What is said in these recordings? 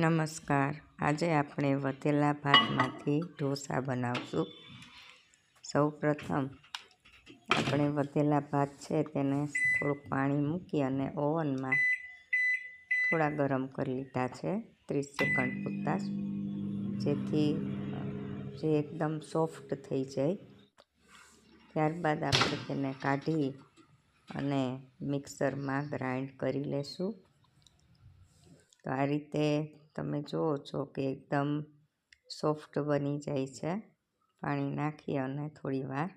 નમસ્કાર. આજે આપણે વધેલા ભાતમાંથી ઢોસા બનાવશું. સૌ પ્રથમ આપણે વધેલા ભાત છે તેને થોડુંક પાણી મૂકી અને ઓવનમાં થોડા ગરમ કરી લીધા છે. ત્રીસ સેકન્ડ પૂરતા. જેથી, જે એકદમ સોફ્ટ થઈ જાય. ત્યારબાદ આપણે તેને કાઢી અને મિક્સરમાં ગ્રાઇન્ડ કરી લેશું. તો આ રીતે તમે જુઓ છો કે એકદમ સોફ્ટ બની જાય છે. પાણી નાખી અને થોડી વાર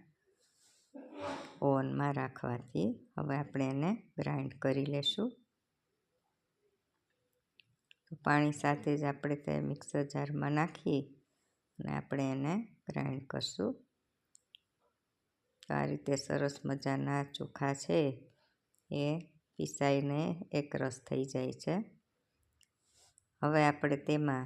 ઓવનમાં રાખવાથી. હવે આપણે એને ગ્રાઇન્ડ કરી લેશું. પાણી સાથે જ આપણે તે મિક્સર જારમાં નાખી અને આપણે એને ગ્રાઇન્ડ કરશું. આ રીતે સરસ મજાના ચોખા છે એ પીસાઈને એક રસ થઈ જાય છે. હવે આપણે તેમાં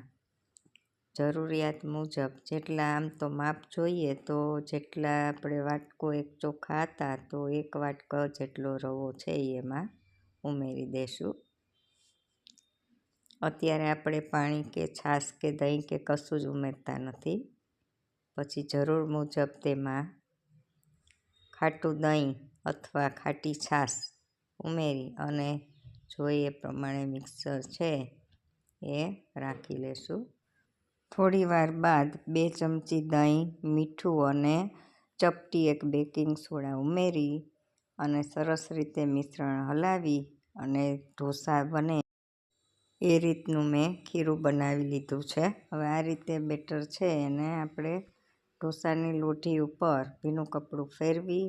જરૂરિયાત મુજબ જેટલા આમ તો માપ જોઈએ, તો જેટલા આપણે વાટકો એક ચોખા હતા, તો એક વાટકો જેટલો રવો છે એમાં ઉમેરી દેશું. અત્યારે આપણે પાણી કે છાશ કે દહીં કે કશું જ ઉમેરતા નથી. પછી જરૂર મુજબ તેમાં ખાટું દહીં અથવા ખાટી છાશ ઉમેરી અને જોઈએ પ્રમાણે મિક્સર છે એ રાખી લેશું. થોડી વાર બાદ બે ચમચી દહીં, મીઠું અને ચપટી એક બેકિંગ સોડા ઉમેરી અને સરસ રીતે મિશ્રણ હલાવી અને ઢોસા બને. એ રીતનું મેં ખીરું બનાવી લીધું છે. હવે આ રીતે બેટર છે એને આપણે ઢોસાની લોઢી ઉપર ભીનું કપડું ફેરવી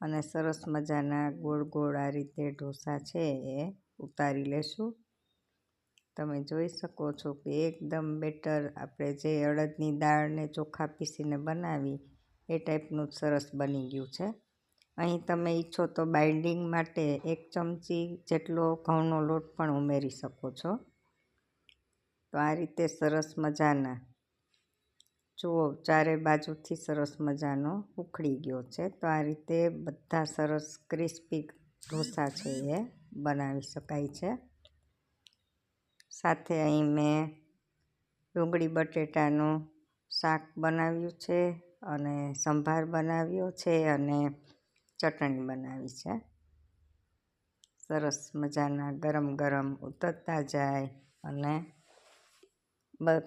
અને સરસ મજાના ગોળ ગોળ આ રીતે ઢોસા છે એ ઉતારી લેશું. તમે જોઈ શકો છો કે એકદમ બેટર આપણે જે અડદની દાળને ચોખા પીસીને બનાવી, એ ટાઈપનું સરસ બની ગયું છે. અહીં તમે ઈચ્છો તો બાઇન્ડિંગ માટે એક ચમચી જેટલો ઘઉંનો લોટ પણ ઉમેરી શકો છો. તો આ રીતે સરસ મજાના, જુઓ ચારે બાજુથી સરસ મજાનો ઉખડી ગયો છે. તો આ રીતે બધા સરસ ક્રિસ્પી ઢોસા છે એ બનાવી શકાય છે. સાથે અહીં મેં ડુંગળી બટેટાનું શાક બનાવ્યું છે અને સંભાર બનાવ્યો છે અને ચટણી બનાવી છે. સરસ મજાના ગરમ ગરમ ઉતરતા જાય અને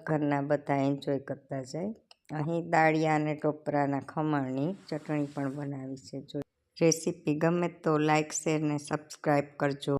ઘરના બધા એન્જોય કરતા જાય. અહીં દાળિયા અને ટોપરાના ખમણની ચટણી પણ બનાવી છે. જો રેસીપી ગમે તો લાઇક શેર ને સબસ્ક્રાઈબ કરજો.